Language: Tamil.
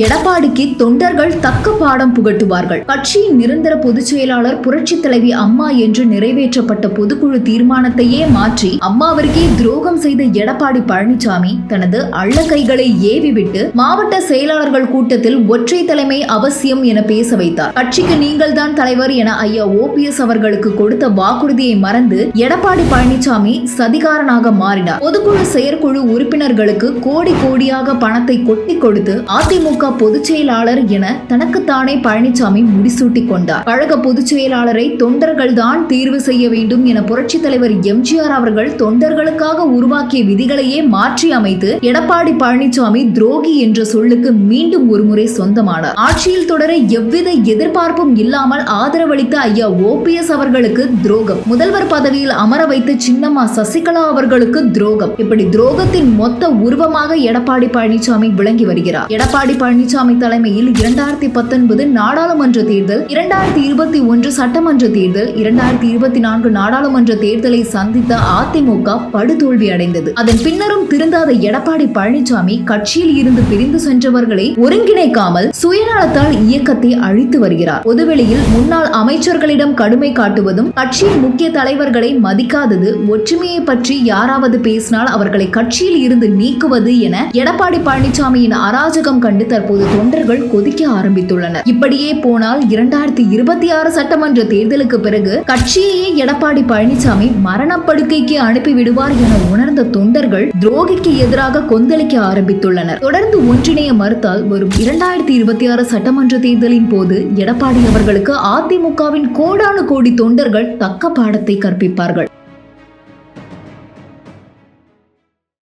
எடப்பாடிக்கு தொண்டர்கள் தக்க பாடம் புகட்டுவார்கள். கட்சியின் நிரந்தர பொதுச் செயலாளர் புரட்சி தலைவி அம்மா என்று நிறைவேற்றப்பட்ட பொதுக்குழு தீர்மானத்தையே மாற்றி அம்மாவிற்கே துரோகம் செய்த எடப்பாடி பழனிசாமி தனது அள்ள கைகளை ஏவிவிட்டு மாவட்ட செயலாளர்கள் கூட்டத்தில் ஒற்றை தலைமை அவசியம் என பேச வைத்தார். கட்சிக்கு நீங்கள் தான் தலைவர் என ஐயா ஓபிஎஸ் அவர்களுக்கு கொடுத்த வாக்குறுதியை மறந்து எடப்பாடி பழனிசாமி சதிகாரனாக மாறினார். பொதுக்குழு செயற்குழு உறுப்பினர்களுக்கு கோடி கோடியாக பணத்தை கொட்டி கொடுத்து அதிமுக திமுக பொதுச் செயலாளர் என தனக்குத்தானே பழனிசாமி முடிசூட்டி கொண்டார். கழக பொதுச் செயலாளரை தொண்டர்கள் தான் தேர்வு செய்ய வேண்டும் என புரட்சித் தலைவர் எம்ஜிஆர் அவர்கள் தொண்டர்களுக்காக உருவாக்கிய விதிகளையே மாற்றி அமைத்து எடப்பாடி பழனிசாமி துரோகி என்ற சொல்லுக்கு மீண்டும் ஒருமுறை சொந்தமானார். ஆட்சியில் தொடர எவ்வித எதிர்பார்ப்பும் இல்லாமல் ஆதரவளித்த ஐயா ஓபிஎஸ் அவர்களுக்கு துரோகம். முதல்வர் பதவியில் அமர வைத்த சின்னம்மா சசிகலா அவர்களுக்கு துரோகம். இப்படி துரோகத்தின் மொத்த உருவமாக எடப்பாடி பழனிசாமி விளங்கி வருகிறார். எடப்பாடி பழனி பழனிசாமி தலைமையில் இரண்டாயிரத்தி பத்தொன்பது நாடாளுமன்ற தேர்தல் இரண்டாயிரத்தி இருபத்தி ஒன்று சட்டமன்ற தேர்தல் இரண்டாயிரத்தி இருபத்தி நான்கு நாடாளுமன்ற தேர்தலை சந்தித்த அதிமுக படுதோல்வி அடைந்தது அதன் பின்னரும் திருந்தாத எடப்பாடி பழனிசாமி கட்சியில் இருந்து பிரிந்து சென்றவர்களை ஒருங்கிணைக்காமல் சுயநலத்தால் இயக்கத்தை அழித்து வருகிறார். பொதுவெளியில் முன்னாள் அமைச்சர்களிடம் கடுமை காட்டுவதும் கட்சியின் முக்கிய தலைவர்களை மதிக்காதது ஒற்றுமையை பற்றி யாராவது பேசினால் அவர்களை கட்சியில் இருந்து நீக்குவது என எடப்பாடி பழனிசாமியின் அராஜகம் கண்டு தற்போது தொண்டர்கள் கொதிக்க ஆரம்பித்துள்ளனர். இப்படியே போனால் இரண்டாயிரத்தி இருபத்தி ஆறு சட்டமன்ற தேர்தலுக்கு பிறகு கட்சியையே எடப்பாடி பழனிசாமி மரணப்படுக்கைக்கு அனுப்பிவிடுவார் என உணர்ந்த தொண்டர்கள் துரோகிக்கு எதிராக கொந்தளிக்க ஆரம்பித்துள்ளனர். தொடர்ந்து ஒன்றிணைய மறுத்தால் வரும் இரண்டாயிரத்தி இருபத்தி ஆறு சட்டமன்ற தேர்தலின் போது எடப்பாடி அவர்களுக்கு அதிமுகவின் கோடானு கோடி தொண்டர்கள் தக்க பாடத்தை கற்பிப்பார்கள்.